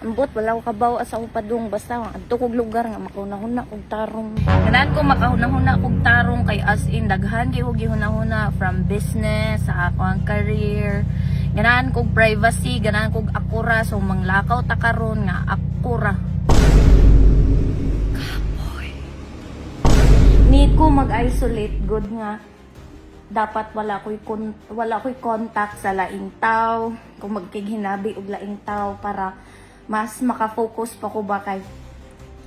Ambot, wala ko kabaw sa upadong. Basta, adto kog lugar nga makahuna-huna kog tarong. Ganaan ko makahuna-huna kog tarong kay as in daghan kay gihuna-huna from business sa ako ang career. Ganaan kog privacy, ganaan kog akura so manglakaw ta karon nga akura. Kapoy. Need ko mag-isolate good nga dapat wala ko'y kon, wala ko'y contact sa laing tao kung magkighinabi og laing tao para mas makafocus pa ko ba kay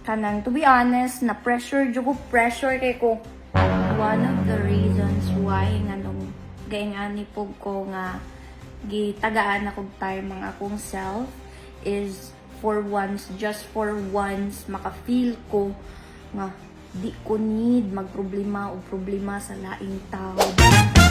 kanang to be honest na pressure jud ko pressure kay ko. One of the reasons why nga nung gaingani pug ko nga gitagaan ako time mga akong self is for once just for once maka-feel ko nga di ko need magproblema o problema sa laing tao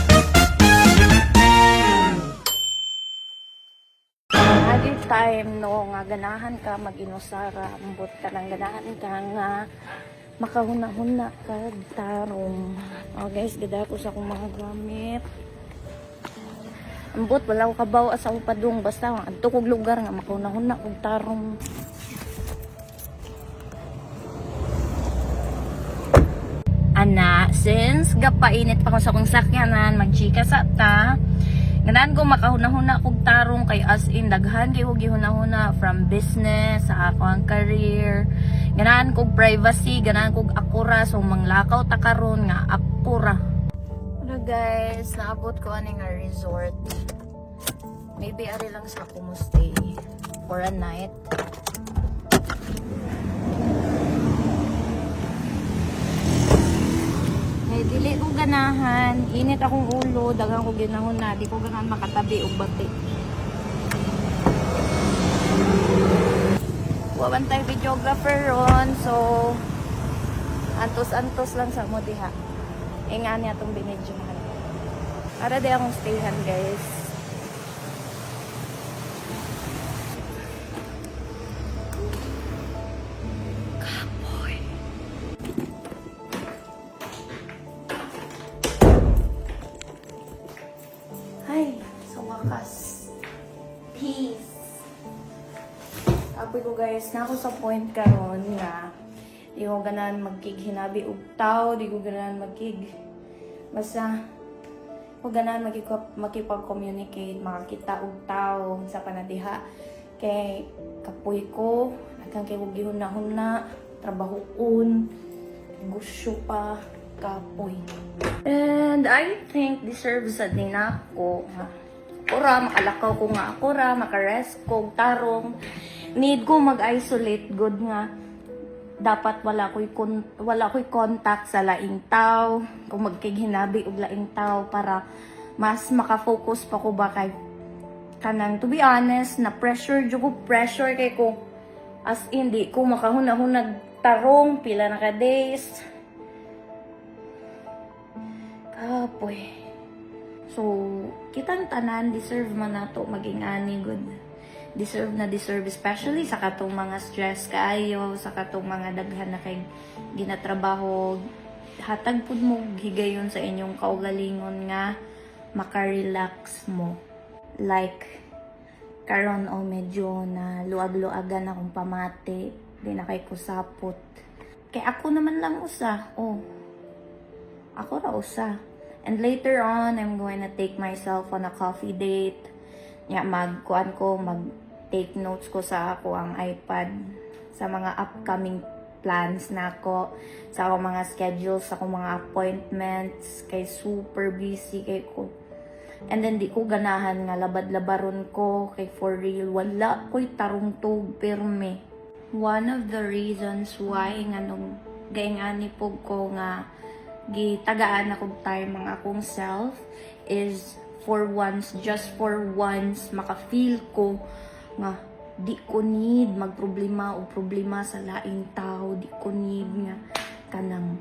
Every time no nga ganahan ka mag-inusara, ambot ka ng ganahan ka nga makahuna-huna ka tarong. Oh guys, gada ko sa akong mga gamit. Ambot wala ko kabaw sa upadong basta adto kog lugar nga makahuna-huna kog tarong. Ana, since gapainit pa ko sa akong sakyanan, magchika sa ta, Ganaan ko makahuna-huna kog tarong kay as in daghan kay kog gihuna-huna from business sa ako ang career. Ganaan kog privacy, ganaan kog akura so manglakaw ta karon nga akura. Ano guys, naabot ko ani nga resort. Maybe ari lang sa ako mo stay for a night. May dili ko ganahan, init akong ulo, dagang ko ginahon na, di ko ganahan makatabi og bati. Wawan tayo videographer ron, so antos-antos lang sa mo diha. Inga niya itong binidyohan. Para di akong stayhan guys. Sabi ko guys, na ako sa point karon nga di ko ganan magkig og tao, di ko ganan magkig basta ko ganan makipag-communicate, makakita og tao sa panadiha kay kapoy ko, nagkang kay kog gihuna-huna, trabahoon, gusyo pa, kapoy. And I think deserves sa din ako. nga, Akura, makalakaw ko nga akura, makarest ko, tarong. Need ko mag-isolate good nga. Dapat wala ko'y kon, wala ko'y contact sa laing tao. Kung magkighinabi og laing tao para mas makafocus pa ko ba kay kanang to be honest na pressure jud pressure kay ko as in di ko makahuna-hunag tarong pila na ka days Kapoy. So, kitang tanan, deserve man nato maging ani good. Deserve na deserve, especially sa katong mga stress kaayo, sa katong mga daghan na kay ginatrabaho. Hatag pud mo higayon sa inyong kaugalingon nga makarelax mo. Like, karon o medyo na luag-luagan akong pamati, di na kay kusapot. Kay ako naman lang usa, oh, ako ra usa. And later on, I'm going to take myself on a coffee date. Ya, magkuan ko, mag-take notes ko sa ako ang iPad sa mga upcoming plans na ako, sa akong mga schedules, sa akong mga appointments, kay super busy kay ko. And then di ko ganahan nga labad-labaron ko kay for real wala ko'y tarong tug pirme. One of the reasons why nga nung gaingani pug ko nga gitagaan ako time mga akong self is for once, just for once, maka-feel ko nga di ko need magproblema o problema sa laing tao, di ko need nga kanang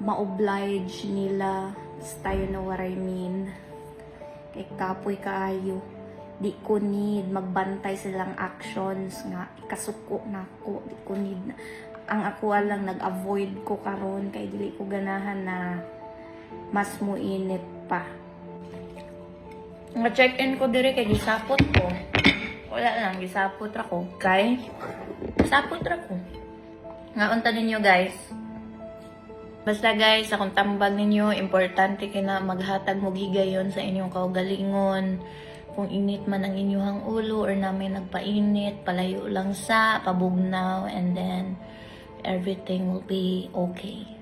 ma-oblige nila, basta you know what I mean. Kay kapoy kaayo, di ko need magbantay silang actions nga ikasuko na ko, di ko need na ang ako lang nag-avoid ko karon kay dili ko ganahan na mas muinit pa. Nga check-in ko dire kay gisapot ko. Wala lang, gisapot ra ko. Kay, sapot ra ko. Nga unta ninyo guys. Basta guys, akong tambag ninyo, importante kina maghatag mo gigayon sa inyong kaugalingon. Kung init man ang inyong ulo or namin nagpainit, palayo lang sa, pabugnaw, and then everything will be okay.